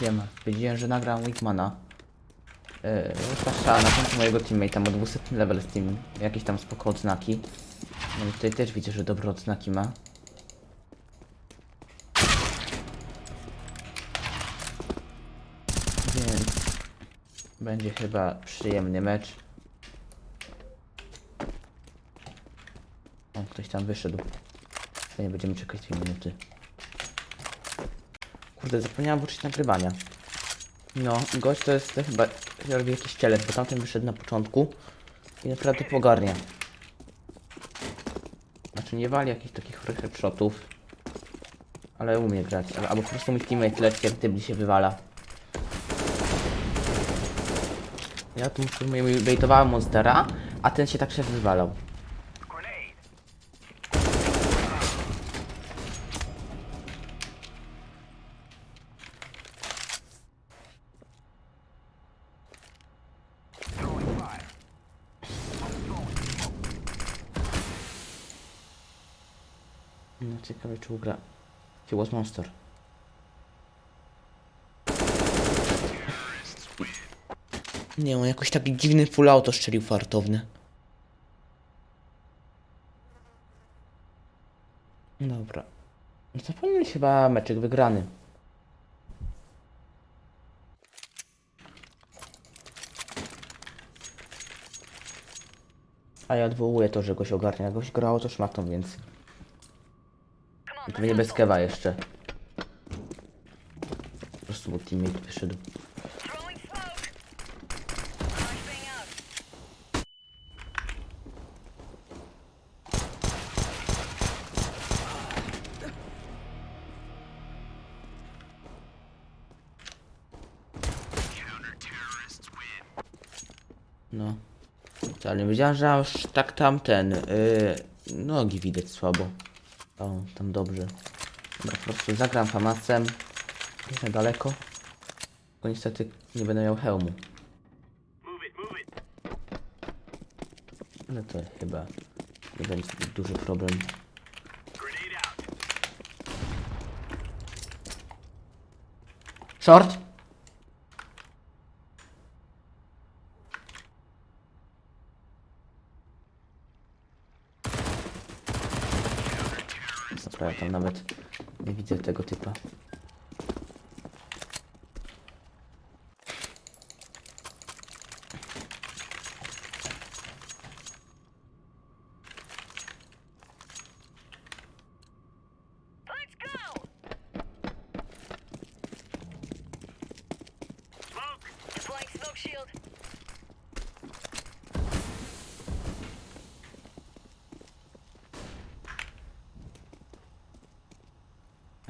Wiem, wiedziałem, że nagram Wickmana. Yy, na końcu mojego teammate'a ma 200 level z tym, jakieś tam spoko odznaki. No i tutaj też widzę, że dobre odznaki ma. Więc będzie chyba przyjemny mecz. O, ktoś tam wyszedł. Nie będziemy czekać 2 minuty. Kurde, zapomniałem włączyć nagrywania. No, gość to jest to chyba robi jakiś challenge, bo tamten wyszedł na początku i naprawdę pogarnia. Znaczy nie wali jakichś takich headshotów, ale umie grać, albo po prostu mój teammate leci jak dybli się wywala. Ja tu baitowałem monstera, a ten się tak się wywalał. Ciekawe czy ugra. He was monster. Nie, on jakoś taki dziwny full auto strzelił fartowny. Dobra. No to powinien być chyba meczek wygrany. A ja odwołuję to, że goś ogarnia. Goś grało to szmatą, więc... I pewnie bez kewa jeszcze. Po prostu bo teammate wyszedł. No. Nie wiedziałem, że aż tak tamten. Yy, nogi widać słabo. O, tam dobrze. Dobra, po prostu zagram famasem. Na daleko. Bo niestety nie będę miał hełmu. Ale to chyba nie będzie duży problem. Short! Nawet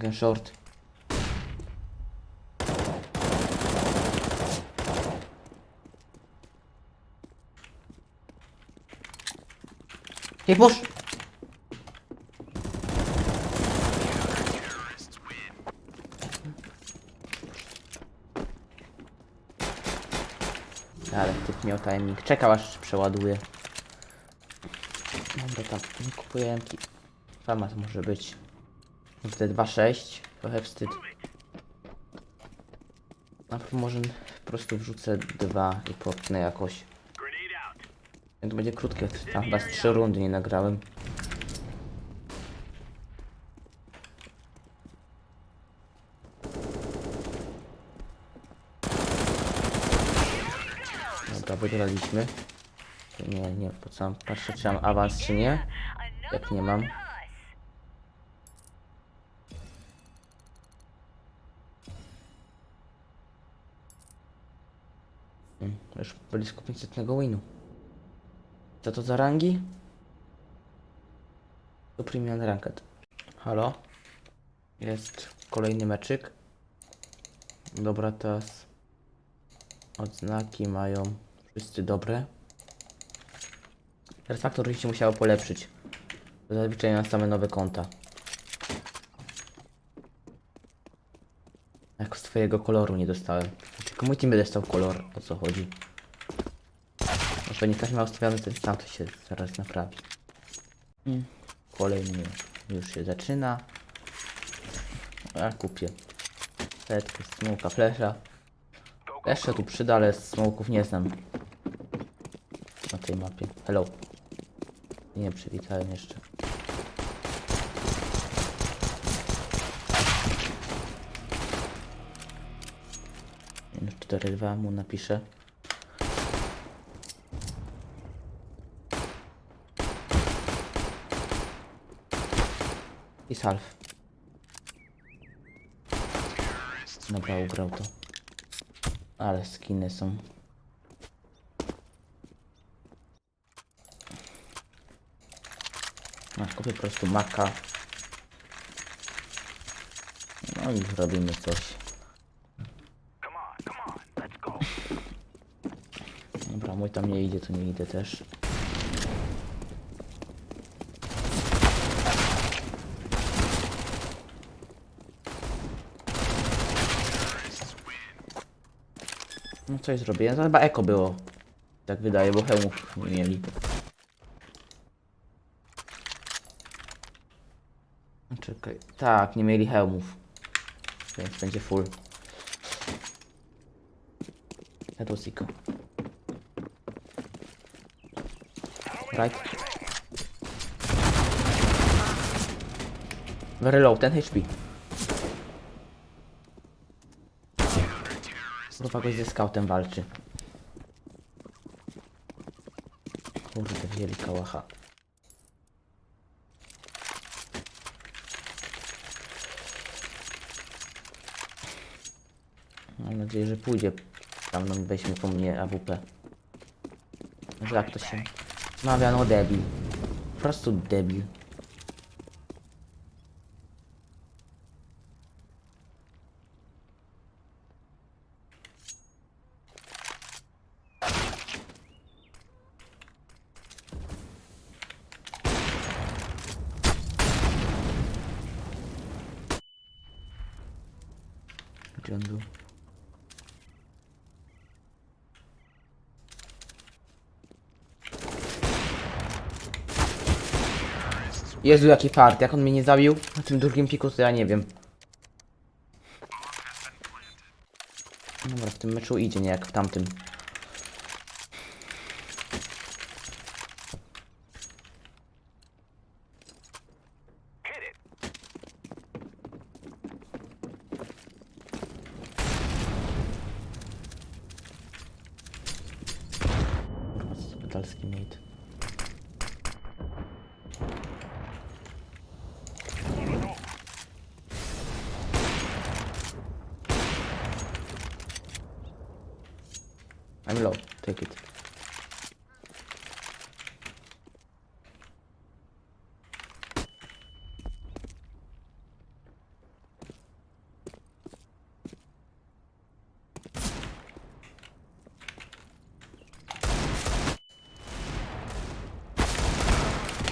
Again short. Hey, push! Ale typ miał timing. Czekał aż przeładuje. Dobra, tam kupuję ki. Famas może być. Te 2-6, trochę wstyd. A może po prostu wrzucę dwa i popnę jakoś. To będzie krótkie, tam chyba z 3 rundy nie nagrałem. Dobra, wygraliśmy. Nie, nie, po co mam patrzę czy mam awans czy nie. Jak nie mam. Mm, Już blisko 500 winu. Co to za rangi? To Premium Ranked. Halo? Jest kolejny meczyk. Dobra, teraz odznaki mają wszyscy dobre. Teraz faktor się musiało polepszyć. Zazwyczaj na same nowe konta. Jak z twojego koloru nie dostałem. Tylko mój team dostał kolor, o co chodzi. Nie każdy ma ustawiony ten sam, to się zaraz naprawi. Mm. Kolejny już się zaczyna. A kupię. Setkę, smoka, flesza. Jeszcze tu przyda, ale smoków nie znam. Na tej mapie. Hello. Nie przywitałem jeszcze. Minus 4-2 mu napiszę. I salw. Dobra, ugrał to. Ale skiny są. No, kupię po prostu maka. No i zrobimy coś. Dobra, mój tam nie idzie, to nie idę też. No coś zrobiłem, to chyba eko było. Tak wydaje, bo hełmów nie mieli. Czekaj, tak, nie mieli hełmów. Więc będzie full. Edosiko. Right. Very low, 10 HP. Kurwa gość ze scoutem walczy. Kurde, wzięli kałacha. Mam nadzieję, że pójdzie. Tam nam weźmie po mnie AWP. Że jak to się... Mawia, no debil. Po prostu debil. Jezu, jaki fart. Jak on mnie nie zabił na tym drugim piku, to ja nie wiem. Dobra, w tym meczu idzie, nie jak w tamtym. Kurwa, mate. Take it.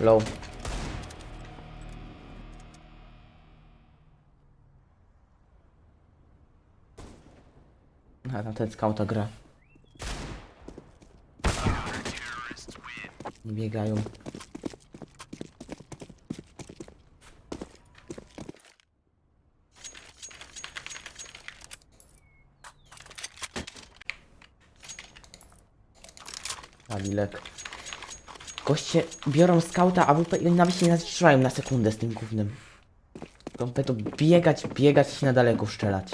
Low. A ten skauta gra. Biegają. Alilek. Goście biorą skauta AWP i oni nawet się nie zatrzymają na sekundę z tym gównem. Tylko będą biegać, biegać i się na daleko strzelać.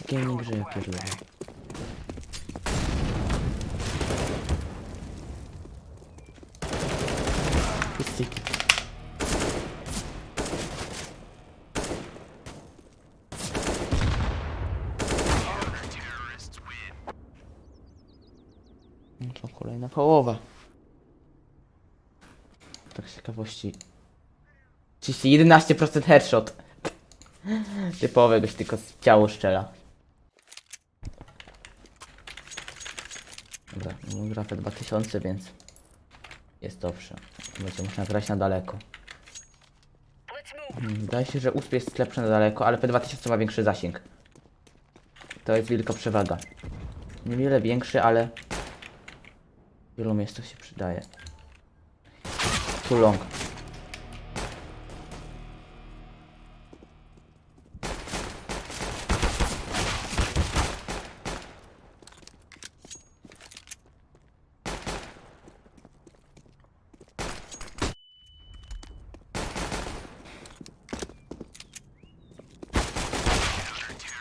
Jakie gaming, że ja pierdolę. No to kolejna połowa. Tak z ciekawości. 30, 11% headshot. Typowe, goś tylko z ciało szczela. Dobra, mam grafę 2000, więc jest dobrze. Będzie można grać na daleko. Move. Hmm, się, że USP jest lepszy na daleko, ale P2000 ma większy zasięg. To jest wielka przewaga. Niewiele większy, ale Wielu miejscach się przydaje. Tu long.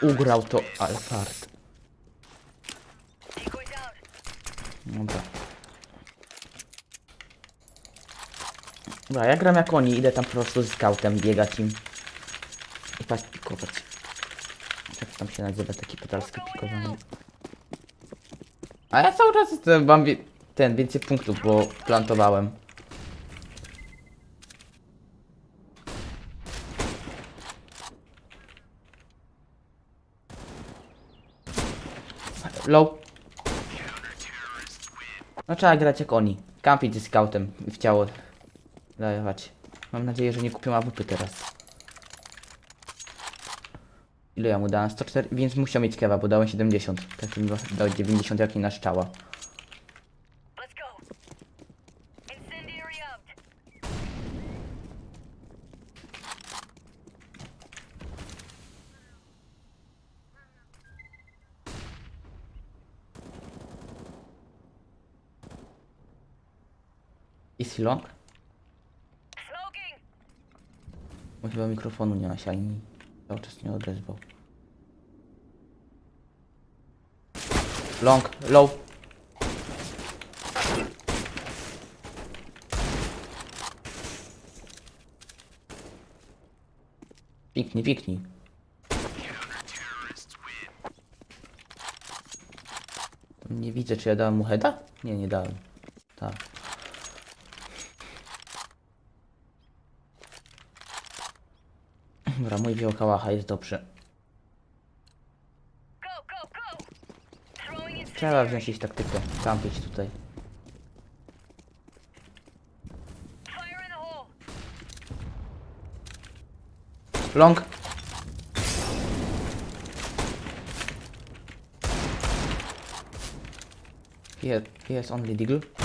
Ugrał to Alfard. Dobra. Dobra, ja gram jak oni, idę tam po prostu z scoutem biegać im. I paść pikować. Jak tam się nazywa takie pedalskie pikowanie. A ja cały czas jestem, mam ten, więcej punktów, bo plantowałem. Low. No trzeba grać jak oni. Kampić ze scoutem w ciało dawać. Mam nadzieję, że nie kupią AWP teraz. Ile ja mu dałem? 104, więc musiał mieć kewa, bo dałem 70. Tak mi dał 90 jak nie na szczała. Let's go. Incendiary out. Is he long? Chyba mikrofonu nie ma ani cały czas nie odezwał. Long, low. Piknij, piknij. Nie widzę, czy ja dałem mu heada? Nie, nie dałem. Tak. Dobra, mój wziął kałacha, jest dobrze. Trzeba wziąć jakąś taktykę, kampić tutaj. Long. Here, here's only Deagle.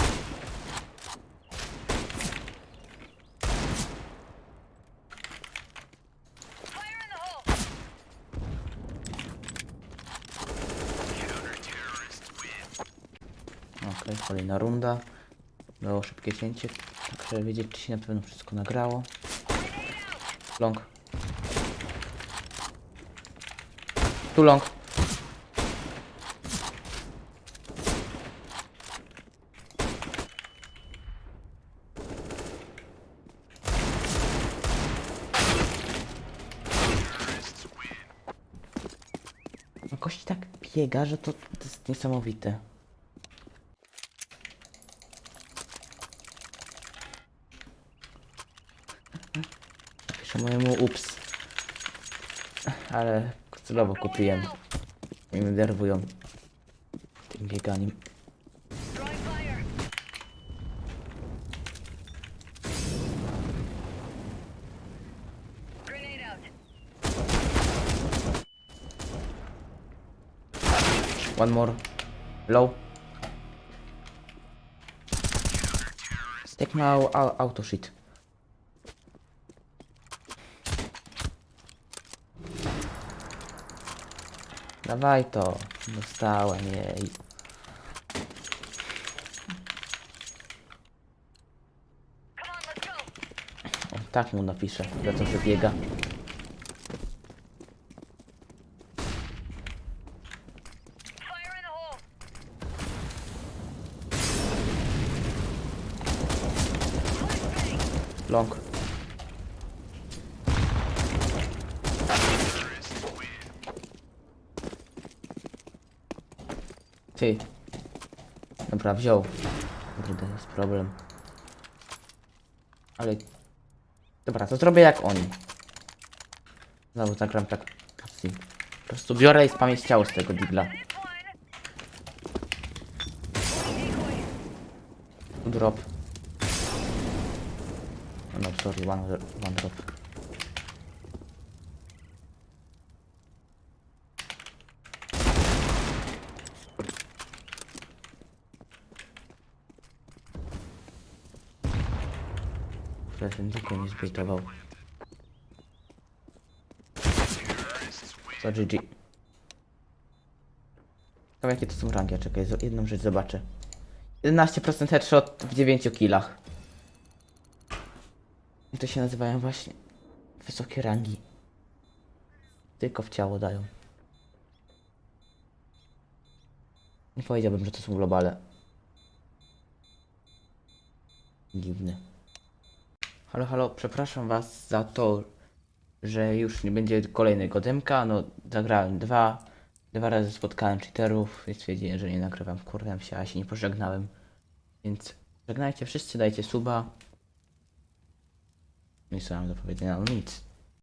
Szybkie cięcie, tak żeby wiedzieć, czy się na pewno wszystko nagrało. Long. Tu long. No kości tak biega, że to, to jest niesamowite. Ups. Ale celowo kupiłem. I mnie denerwują tym bieganiem. One more. Low. Au- auto shit. Dawaj to. Dostałem jej. O, tak mu napiszę, za to, że biega. Fire in the hole. Flashbang. Long. Ty. Dobra, wziął. Kurde, jest problem. Ale... Dobra, to zrobię jak oni. Znowu zagram tak... Po prostu biorę i spamię ciało z tego digla. Drop. No, sorry, one, one drop. Przepraszam, tylko mnie zbejtował. Co GG. Tam jakie to są rangi, czekaj, jedną rzecz zobaczę. 11% headshot w 9 killach. I to się nazywają właśnie wysokie rangi. Tylko w ciało dają. Nie powiedziałbym, że to są globale. Dziwne. Halo, halo, przepraszam was za to, że już nie będzie kolejnego demka. No, zagrałem dwa. Dwa razy spotkałem cheaterów i stwierdziłem, że nie nagrywam. Wkurwiam się, a się nie pożegnałem. Więc żegnajcie wszyscy, dajcie suba. No i co mam do powiedzenia? No nic.